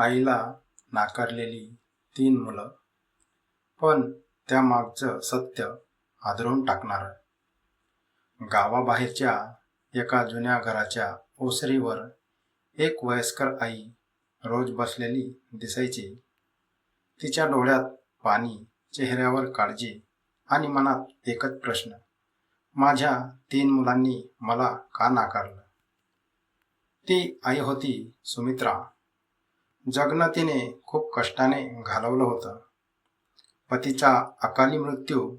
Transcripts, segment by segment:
आईला नाकारलेली तीन मुलं. पण त्यामागचं सत्य आदरून टाकणारं. गावाबाहेरच्या एका जुन्या घराच्या ओसरीवर एक वयस्कर आई रोज बसलेली दिसायची. तिच्या डोळ्यात पाणी चेहऱ्यावर काळजी आणि मनात एकच प्रश्न. माझ्या तीन मुलांनी मला का नाकारलं? ती आई होती सुमित्रा. जगणं तिने खूप कष्टाने घालवलं होतं. पतीचा अकाली मृत्यू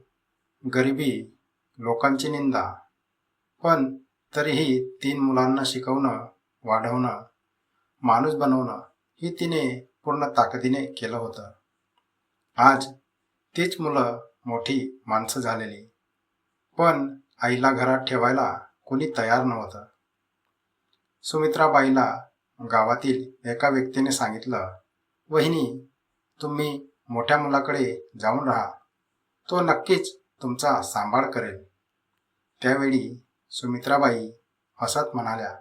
गरिबी लोकांची निंदा पण तरीही तीन मुलांना शिकवणं वाढवणं माणूस बनवणं ही तिने पूर्ण ताकदीने केलं होतं. आज तीच मुलं मोठी माणसं झालेली पण आईला घरात ठेवायला कोणी तयार नव्हतं. सुमित्राबाईला गावातील एका व्यक्तीने सांगितलं वहिनी तुम्ही मोठ्या मुलाकडे जाऊन राहा. तो नक्कीच तुमचा सांभाळ करेल. त्यावेळी सुमित्राबाई हसत म्हणाल्या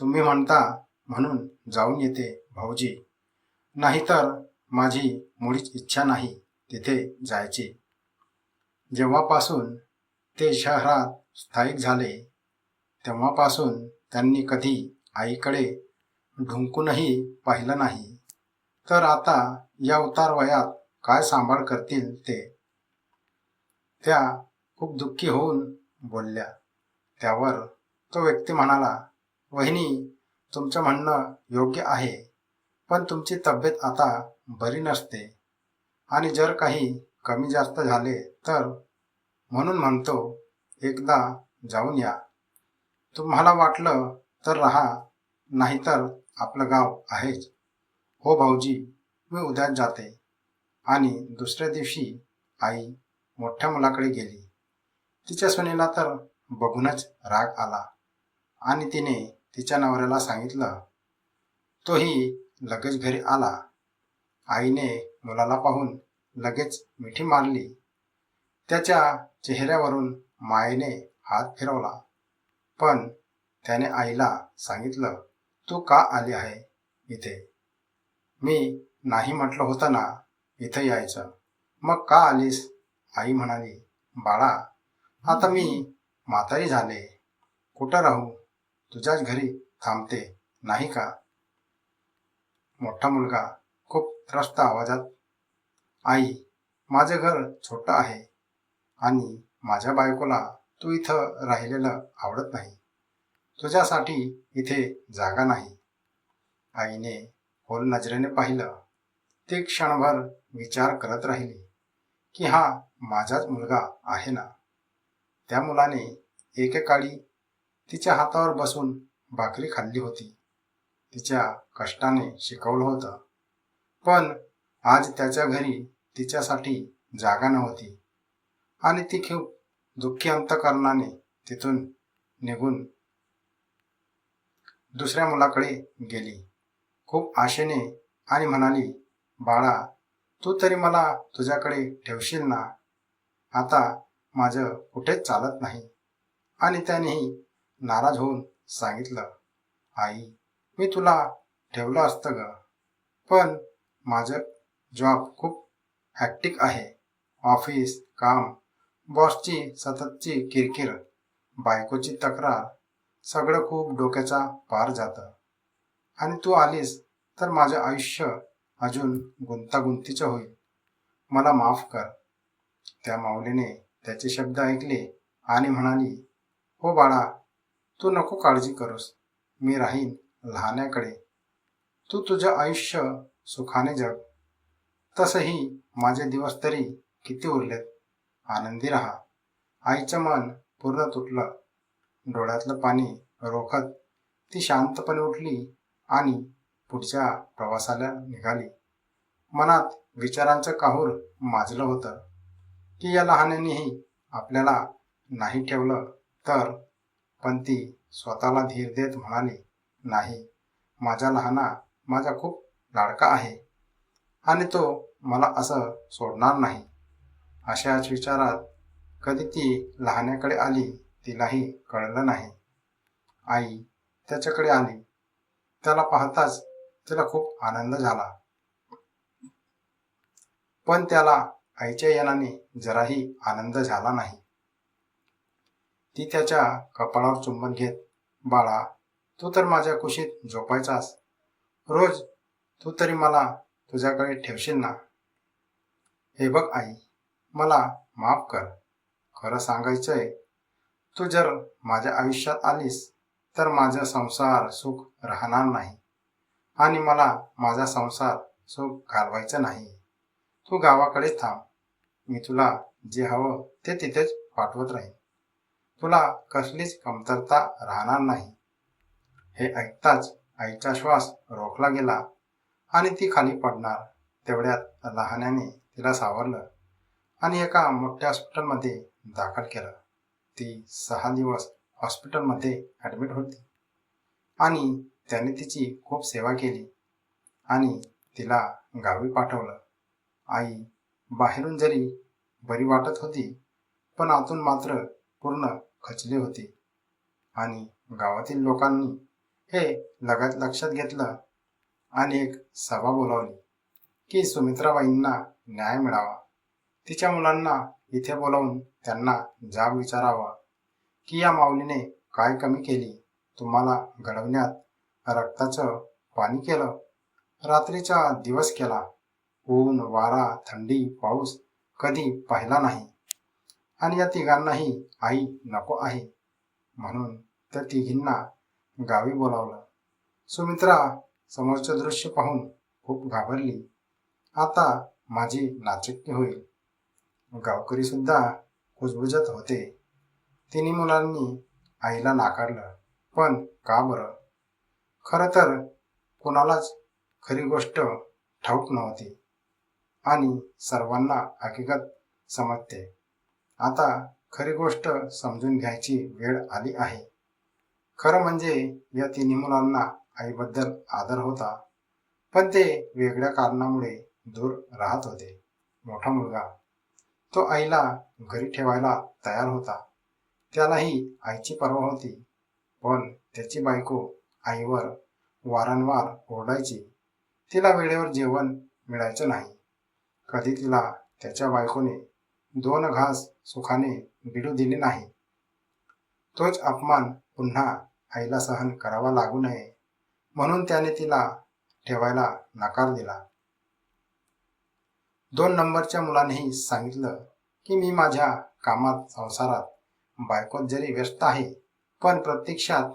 तुम्ही म्हणता म्हणून जाऊन येते भाऊजी. नाहीतर माझी मुळीच इच्छा नाही तिथे जायची. जेव्हापासून ते शहरात स्थायिक झाले तेव्हापासून त्यांनी कधी आईकडे ढुंकूनही पाहिलं नाही. तर आता या उतार वयात काय सांभाळ करतील ते? त्या खूप दुःखी होऊन बोलल्या. त्यावर तो व्यक्ती म्हणाला वहिनी तुमचं म्हणणं योग्य आहे पण तुमची तब्येत आता बरी नसते. आणि जर काही कमी जास्त झाले तर म्हणून म्हणतो एकदा जाऊन या. तुम्हाला वाटलं तर राहा नाहीतर आपलं गाव आहेच. हो भाऊजी मी उद्याच जाते. आणि दुसऱ्या दिवशी आई मोठ्या मुलाकडे गेली. तिच्या सुनेला तर बघूनच राग आला. आणि तिने तिच्या नवऱ्याला सांगितलं तोही लगेच घरी आला. आईने मुलाला पाहून लगेच मिठी मारली. त्याच्या चेहऱ्यावरून मायेने हात फिरवला. पण त्याने आईला सांगितलं तू का आली आहे इथे? मी नाही म्हटलं होतं ना इथं यायचं. मग का आलीस? आई म्हणाली बाळा आता मी म्हातारी झाले. कुठं राहू? तुझ्याच घरी थांबते नाही का? मोठा मुलगा खूप त्रस्त आवाजात आई माझं घर छोटं आहे आणि माझ्या बायकोला तू इथं राहिलेलं आवडत नाही. तुझ्यासाठी इथे जागा नाही. आईने खोल नजरेने पाहिलं. ती क्षणभर विचार करत राहिली की हा माझाच मुलगा आहे ना? त्या मुलाने एकेकाळी तिच्या हातावर बसून भाकरी खाल्ली होती. तिच्या कष्टाने शिकवलं होतं. पण आज त्याच्या घरी तिच्यासाठी जागा नव्हती आणि ती खूप दुःखी अंतकरणाने तिथून निघून दुसऱ्या मुलाकडे गेली. खूप आशेने आणि म्हणाली बाळा तू तरी मला तुझ्याकडे ठेवशील ना? आता माझं कुठेच चालत नाही. आणि त्यानेही नाराज होऊन सांगितलं आई मी तुला ठेवलं असतं ग पण माझं जॉब खूप हॅक्टिक आहे. ऑफिस काम बॉसची सततची किरकिर बायकोची तक्रार सगळं खूप डोक्याचा पार जातं. आणि तू आलीस तर माझं आयुष्य अजून गुंतागुंतीचं होईल. मला माफ कर. त्या माऊलीने त्याचे शब्द ऐकले आणि म्हणाली हो बाळा तू नको काळजी करूस. मी राहीन लहाण्याकडे तू तुझं आयुष्य सुखाने जग. तसंही माझे दिवस तरी किती उरलेत. आनंदी राहा. आईचं मन पूर्ण तुटलं. डोळ्यातलं पाणी रोखत ती शांतपणे उठली आणि पुढच्या प्रवासाला निघाली. मनात विचारांचं काहूर माजलं होतं की या लहानांनीही आपल्याला नाही ठेवलं तर? पण ती स्वतःला धीर देत म्हणाली नाही माझा लहाना माझा खूप लाडका आहे आणि तो मला असं सोडणार नाही. अशाच विचारात कधी ती लहान्याकडे आली तिलाही कळलं नाही. आई त्याच्याकडे आली. त्याला पाहताच तिला खूप आनंद झाला. पण त्याला आईच्या येण्याने जराही आनंद झाला नाही. ती त्याच्या कपाळावर चुंबन घेत बाळा तू तर माझ्या कुशीत झोपायचास. रोज तू तरी मला तुझ्याकडे ठेवशील ना? हे बघ आई मला माफ कर. खरं सांगायचंय तू जर माझ्या आयुष्यात आलीस तर माझा संसार सुख राहणार नाही. आणि मला माझा संसार सुख घालवायचं नाही. तू गावाकडे थांब. मी तुला जे हवं ते तिथेच पाठवत राहीन. तुला कसलीच कमतरता राहणार नाही. हे ऐकताच आईचा श्वास रोखला गेला आणि ती खाली पडणार तेवढ्यात लहान्याने तिला सावरलं आणि एका मोठ्या हॉस्पिटलमध्ये दाखल केलं. ती सहा दिवस हॉस्पिटलमध्ये ॲडमिट होती. आणि त्याने तिची खूप सेवा केली. आणि तिला गावी पाठवलं. आई बाहेरून जरी बरी वाटत होती पण आतून मात्र पूर्ण खचली होती. आणि गावातील लोकांनी हे लगत लक्षात घेतलं आणि एक सभा बोलावली की सुमित्राबाईंना न्याय मिळावा. तिच्या मुलांना इथे बोलावून त्यांना जाब विचारावा की या माऊलीने काय कमी केली? तुम्हाला घडवण्यात रक्ताचं पाणी केलं? रात्रीचा दिवस केला. ऊन वारा थंडी पाऊस कधी पाहिला नाही. आणि या तिघांनाही आई नको आहे. म्हणून त्या तिघींना गावी बोलावलं. सुमित्रा समोरचं दृश्य पाहून खूप घाबरली. आता माझी नाचक्की होईल. गावकरी सुद्धा कुजबुजत होते. तिन्ही मुलांनी आईला नाकारलं. पण का बरं? खरं तर कुणालाच खरी गोष्ट ठाऊक नव्हती. आणि सर्वांना हकीकत समजते. आता खरी गोष्ट समजून घ्यायची वेळ आली आहे. खरं म्हणजे या तिन्ही मुलांना आईबद्दल आदर होता. पण ते वेगळ्या कारणामुळे दूर राहत होते. मोठा मुलगा तो आईला घरी ठेवायला तयार होता. त्यालाही आईची पर्वा होती. पण त्याची बायको आईवर वारंवार ओरडायची. तिला वेळेवर जेवण मिळायचं नाही. कधी तिला त्याच्या बायकोने दोन घास सुखाने बिडू दिले नाही. तोच अपमान पुन्हा आईला सहन करावा लागू नये. म्हणून त्याने तिला ठेवायला नकार दिला. दोन नंबरच्या मुलानेही सांगितलं की मी माझ्या कामात संसारात बायकोत जरी व्यस्त आहे पण प्रत्यक्षात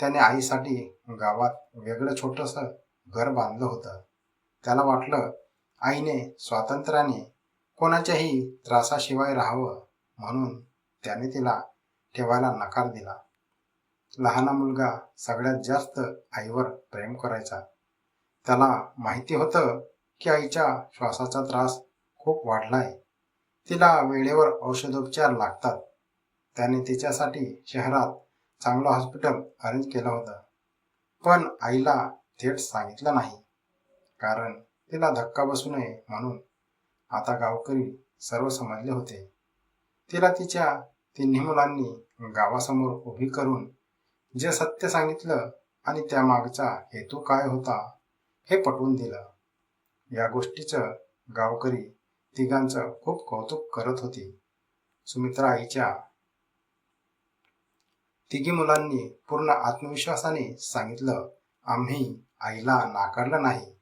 त्याने आईसाठी गावात वेगळं छोटंसं घर बांधलं होतं. त्याला वाटलं आईने स्वातंत्र्याने कोणाच्याही त्रासाशिवाय राहावं म्हणून त्याने तिला ठेवायला नकार दिला. लहाना मुलगा सगळ्यात जास्त आईवर प्रेम करायचा. त्याला माहिती होतं की आईच्या श्वासाचा त्रास खूप वाढलाय. तिला वेळेवर औषधोपचार लागतात. त्याने तिच्यासाठी शहरात चांगलं हॉस्पिटल अरेंज केलं होतं. पण आईला थेट सांगितलं नाही. कारण तिला धक्का बसू नये म्हणून आता गावकरी सर्व समजले होते. तिला तिच्या तिन्ही मुलांनी गावासमोर उभी करून जे सत्य सांगितलं आणि त्यामागचा हेतू काय होता हे पटवून दिलं. या गोष्टीचं गावकरी तिघांचं खूप कौतुक करत होती. सुमित्रा आईच्या तिघी मुलांनी पूर्ण आत्मविश्वासाने सांगितलं आम्ही आईला नाकारलं नाही.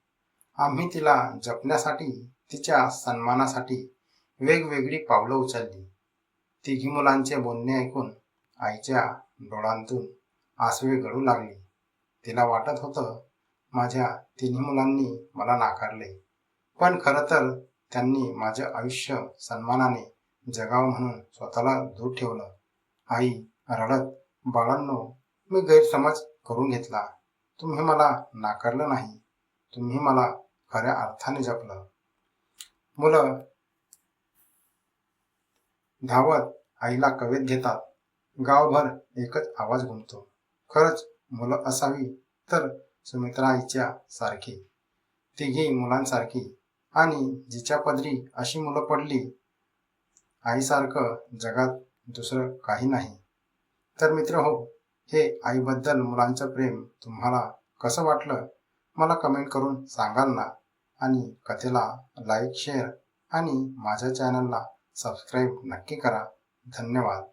आम्ही तिला जपण्यासाठी तिच्या सन्मानासाठी वेगवेगळी पावलं उचलली. तिघी मुलांचे बोलणे ऐकून आईच्या डोळ्यांतून आसवे गळू लागली. तिला वाटत होतं माझ्या तिन्ही मुलांनी मला नाकारले. पण खरं तर त्यांनी माझं आयुष्य सन्मानाने जगावं म्हणून स्वतःला दूर ठेवलं. आई रडत बाळांनो मी गैरसमज करून घेतला. तुम्ही मला नाकारलं नाही. तुम्ही मला खऱ्या अर्थाने जपलं. मुलं धावत आईला कवेत घेतात. गावभर एकच आवाज घुमतो खरंच मुलं असावी तर सुमित्रा आईच्या सारखी. तिघी मुलांसारखी. आणि जिच्या पदरी अशी मुलं पडली आईसारखं जगात दुसरं काही नाही. तर मित्र हो हे आईबद्दल मुलांचं प्रेम तुम्हाला कसं वाटलं? मला कमेंट करून सांगाल ना? आणि कथेला लाईक शेअर आणि माझ्या चॅनलला सबस्क्राईब नक्की करा. धन्यवाद.